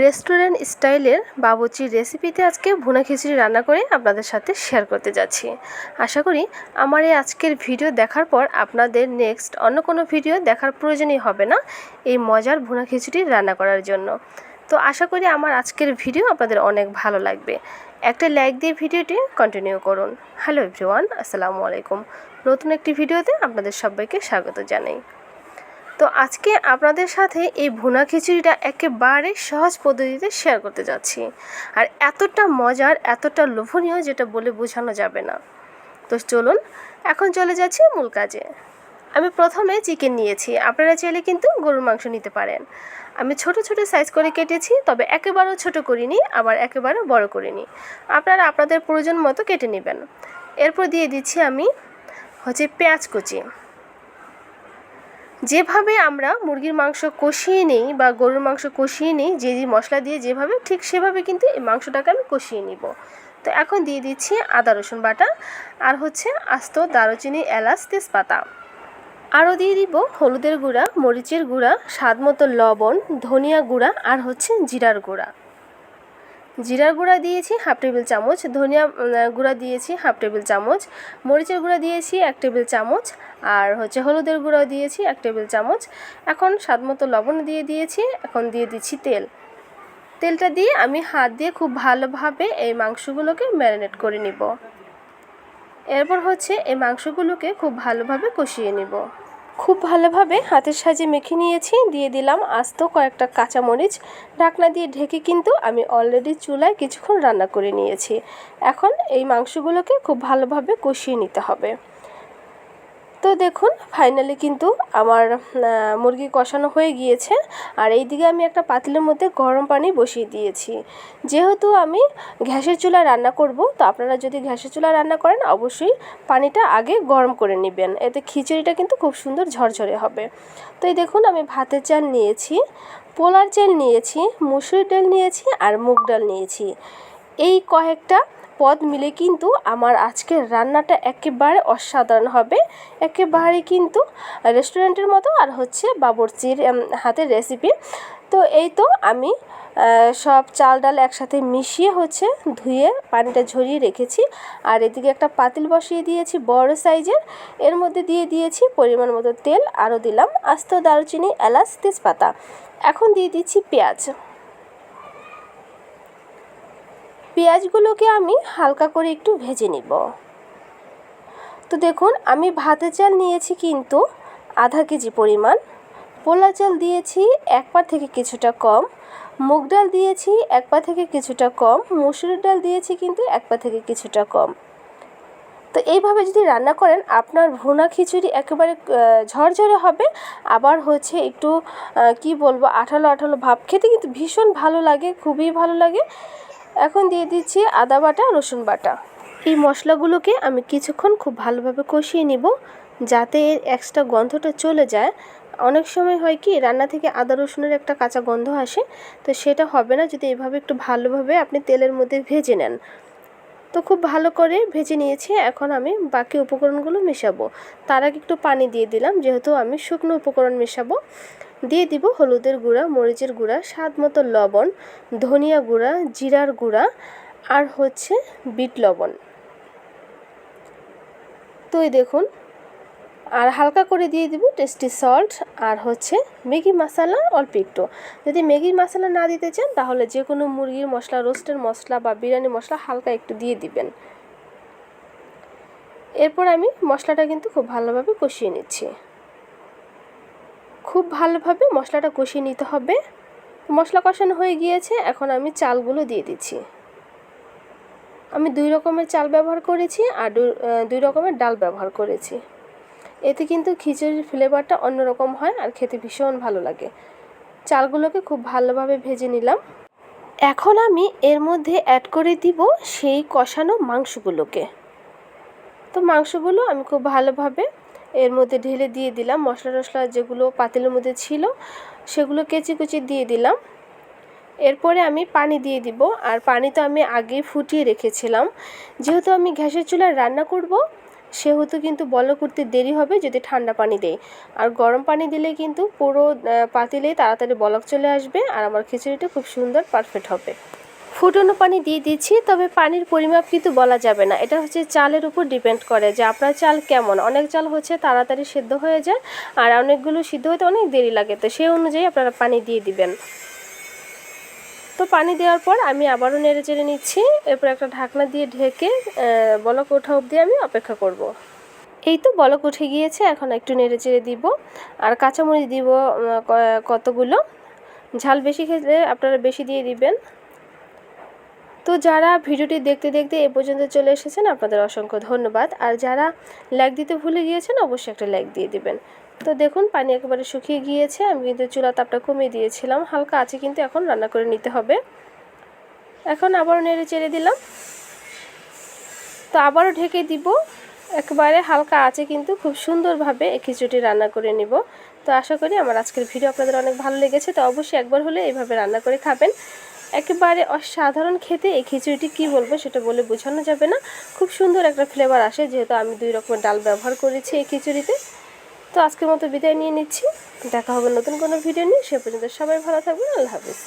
Restaurant স্টাইলের বাবুচির রেসিপিতে আজকে ভুনা খিচুড়ি রান্না করে আপনাদের সাথে শেয়ার করতে যাচ্ছি। আশা করি আমার এই আজকের ভিডিও দেখার পর আপনাদের নেক্সট অন্য কোনো ভিডিও দেখার প্রয়োজনই হবে না এই মজার ভুনা খিচুড়ি রান্না করার জন্য। তো আশা করি আমার আজকের ভিডিও আপনাদের অনেক ভালো লাগবে। একটা লাইক দিয়ে ভিডিওটি কন্টিনিউ করুন। হ্যালো এভরিওয়ান আসসালামু আলাইকুম। নতুন একটি ভিডিওতে আপনাদের সবাইকে স্বাগত জানাই। তো আজকে আপনাদের সাথে এই ভুনা খিচুড়িটা একেবারে সহজ পদ্ধতিতে শেয়ার করতে যাচ্ছি। আর এতটা মজার, এতটা লোভনীয় যেটা বলে বোঝানো যাবে না। তো চলুন, এখন চলে যাচ্ছি মূল কাজে। আমি প্রথমে চিকেন নিয়েছি। আপনারা চাইলে কিন্তু গরুর মাংস নিতে পারেন। আমি ছোট ছোট সাইজ করে কেটেছি, তবে একেবারেও ছোট করিনি, আবার একেবারে বড় করিনি। আপনারা আপনাদের প্রয়োজন মতো কেটে নেবেন। এরপর দিয়ে দিচ্ছি আমি হচ্ছে পেঁয়াজ কুচি। যেভাবে আমরা মুরগির মাংস কষিয়ে নিই বা গরুর মাংস কষিয়ে নিই, যে যে মশলা দিয়ে যেভাবে, ঠিক সেভাবে কিন্তু এই মাংসটাকে আমি কষিয়ে নিব। তো এখন দিয়ে দিচ্ছি আদা, রসুন বাটা আর হচ্ছে আস্ত দারুচিনি এলাচ তেজপাতা। আরও দিয়ে দিব হলুদের গুঁড়া, মরিচের গুঁড়া, স্বাদ মতো লবণ, ধনিয়া গুঁড়া আর হচ্ছে জিরার গুঁড়া। জিরার গুঁড়া দিয়েছি হাফ টেবিল চামচ, ধনিয়া গুঁড়া দিয়েছি হাফ টেবিল চামচ, মরিচের গুঁড়া দিয়েছি এক টেবিল চামচ, আর হচ্ছে হলুদের গুঁড়াও দিয়েছি এক টেবিল চামচ। এখন স্বাদ মতো লবণ দিয়ে দিয়েছি, এখন দিয়ে দিচ্ছি তেল। তেলটা দিয়ে আমি হাত দিয়ে খুব ভালোভাবে এই মাংসগুলোকে ম্যারিনেট করে নিব। এরপর হচ্ছে এই মাংসগুলোকে খুব ভালোভাবে কষিয়ে নিব। খুব ভালোভাবে হাতের সাজে মেখে নিয়েছি। দিয়ে দিলাম আস্ত কয়েকটা কাঁচামরিচ। ঢাকনা দিয়ে ঢেকে কিন্তু আমি অলরেডি চুলায় কিছুক্ষণ রান্না করে নিয়েছি। এখন এই মাংসগুলোকে খুব ভালোভাবে কষিয়ে নিতে হবে। তো দেখুন ফাইনালি কিন্তু আমার মুরগি কষানো হয়ে গিয়েছে। আর এই দিকে আমি একটা পাতিলের মধ্যে গরম পানি বসিয়ে দিয়েছি। যেহেতু আমি গ্যাসের চুলা রান্না করব, তো আপনারা যদি গ্যাসের চুলা রান্না করেন, অবশ্যই পানিটা আগে গরম করে নেবেন। এতে খিচুড়িটা কিন্তু খুব সুন্দর ঝরঝরে হবে। তো এই দেখুন, আমি ভাতের চাল নিয়েছি, পোলার চাল নিয়েছি, মুসুর ডাল নিয়েছি, আর মুগ ডাল নিয়েছি। এই কয়েকটা পদ মিলে কিন্তু আমার আজকের রান্নাটা একেবারে অসাধারণ হবে। একেবারে কিন্তু রেস্টুরেন্টের মতো আর হচ্ছে বাবরচির হাতের রেসিপি তো এই তো আমি সব চাল ডাল একসাথে মিশিয়ে হচ্ছে ধুয়ে পানিটা ঝরিয়ে রেখেছি। আর এদিকে একটা পাতিল বসিয়ে দিয়েছি বড় সাইজের। এর মধ্যে দিয়ে দিয়েছি পরিমাণ মতো তেল। আরও দিলাম আস্ত দারুচিনি এলাচ তেজপাতা। এখন দিয়ে দিচ্ছি পেঁয়াজ। পেঁয়াজগুলোকে আমি হালকা করে একটু ভেজে নিব। তো দেখুন, আমি ভাতে চাল নিয়েছি কিন্তু আধা কেজি পরিমাণ। পোলা চাল দিয়েছি এক পা থেকে কিছুটা কম। মুগ ডাল দিয়েছি এক পা থেকে কিছুটা কম। মুসুরির ডাল দিয়েছি কিন্তু এক পা থেকে কিছুটা কম। তো এইভাবে যদি রান্না করেন, আপনার ভুনা খিচুড়ি একেবারে ঝরঝরে হবে। আবার হচ্ছে একটু কি বলব, আঠালো আঠালো ভাব। খেতে কিন্তু ভীষণ ভালো লাগে, খুবই ভালো লাগে। এখন দিয়ে দিচ্ছি আদা বাটা, রসুন বাটা। এই মশলাগুলোকে আমি কিছুক্ষণ খুব ভালোভাবে কষিয়ে নিব যাতে এর এক্সট্রা গন্ধটা চলে যায়। অনেক সময় হয় কি, রান্না থেকে আদা, রসুনের একটা কাঁচা গন্ধ আসে, তো সেটা হবে না যদি এভাবে একটু ভালোভাবে আপনি তেলের মধ্যে ভেজে নেন। তো খুব ভালো করে ভেজে নিয়েছি, এখন আমি বাকি উপকরণগুলো মেশাবো। তার আগে একটু পানি দিয়ে দিলাম, যেহেতু আমি শুকনো উপকরণ মেশাবো। দিয়ে দিব হলুদের গুঁড়া, মরিচের গুঁড়া, স্বাদ মতো লবণ, ধনিয়া গুঁড়া, জিরার গুঁড়া আর হচ্ছে বিট লবণ। তো দেখুন, আর হালকা করে দিয়ে দিব টেস্টি সল্ট আর হচ্ছে ম্যাগি মশলা, অল্প একটু। যদি ম্যাগি মশলা না দিতে চান, তাহলে যে কোনো মুরগির মশলা, রোস্টের মশলা বা বিরিয়ানি মশলা হালকা একটু দিয়ে দিবেন। এরপর আমি মশলাটা কিন্তু খুব ভালোভাবে কষিয়ে নিচ্ছি। খুব ভালোভাবে মশলাটা কষিয়ে নিতে হবে। মশলা কষানো হয়ে গিয়েছে, এখন আমি চালগুলো দিয়ে দিচ্ছি। আমি দুই রকমের চাল ব্যবহার করেছি আর দুই রকমের ডাল ব্যবহার করেছি। এতে কিন্তু খিচুড়ির ফ্লেভারটা অন্যরকম হয় আর খেতে ভীষণ ভালো লাগে। চালগুলোকে খুব ভালোভাবে ভেজে নিলাম। এখন আমি এর মধ্যে অ্যাড করে দিব সেই কষানো মাংসগুলোকে। তো মাংসগুলো আমি খুব ভালোভাবে এর মধ্যে ঢেলে দিয়ে দিলাম। মশলা টশলা যেগুলো পাতিলের মধ্যে ছিল, সেগুলো কেচি কুচি দিয়ে দিলাম। এরপরে আমি পানি দিয়ে দিব। আর পানি তো আমি আগে ফুটিয়ে রেখেছিলাম। যেহেতু আমি গ্যাসের চুলায় রান্না করব, সেহেতু কিন্তু বলক করতে দেরি হবে যদি ঠান্ডা পানি দেই। আর গরম পানি দিলে কিন্তু পুরো পাতিলেই তাড়াতাড়ি বলক চলে আসবে। আর আমার খিচুড়িটা খুব সুন্দর পারফেক্ট হবে। ফুটনো পানি দিয়ে দিচ্ছি, তবে পানির পরিমাপ কিন্তু বলা যাবে না। এটা হচ্ছে চালের উপর ডিপেন্ড করে যে আপনার চাল কেমন। অনেক চাল হচ্ছে তাড়াতাড়ি সেদ্ধ হয়ে যায় আর অনেকগুলো সিদ্ধ হতে অনেক দেরি লাগে। তো সেই অনুযায়ী আপনারা পানি দিয়ে দিবেন। তো পানি দেওয়ার পর আমি আবারও নেড়ে চেড়ে নিচ্ছি। এরপর একটা ঢাকনা দিয়ে ঢেকে বলক ওঠা অবধি আমি অপেক্ষা করব। এই তো বলক উঠে গিয়েছে, এখন একটু নেড়ে চেড়ে দিব। আর কাঁচামরিচ দিব কতগুলো? ঝাল বেশি খেলে আপনারা বেশি দিয়ে দিবেন। তো যারা ভিডিওটি দেখতে দেখতে এ পর্যন্ত চলে এসেছেন, আপনাদের অসংখ্য ধন্যবাদ। আর যারা লাইক দিতে ভুলে গিয়েছেন, অবশ্যই একটা লাইক দিয়ে দিবেন। তো দেখুন, পানি একেবারে শুকিয়ে গিয়েছে। আমি কিন্তু চুলা তাপটা কমিয়ে দিয়েছিলাম। হালকা আছে কিন্তু এখন রান্না করে নিতে হবে। এখন আবারও নেড়ে চেড়ে দিলাম। তো আবারও ঢেকে দিব। একবারে হালকা আছে কিন্তু খুব সুন্দরভাবে এই খিচুড়ি রান্না করে নিব। তো আশা করি আমার আজকের ভিডিও আপনাদের অনেক ভালো লেগেছে। তো অবশ্যই একবার হলে এইভাবে রান্না করে খাবেন। একেবারে অসাধারণ খেতে। এই খিচুড়িটি কী বলব সেটা বলে বোঝানো যাবে না। খুব সুন্দর একটা ফ্লেভার আসে, যেহেতু আমি দুই রকমের ডাল ব্যবহার করেছি এই খিচুড়িতে। তো আজকের মতো বিদায় নিয়ে নিচ্ছি। দেখা হবে নতুন কোনো ভিডিও নিয়ে। সে পর্যন্ত সবাই ভালো থাকবেন। আল্লাহ হাফিজ।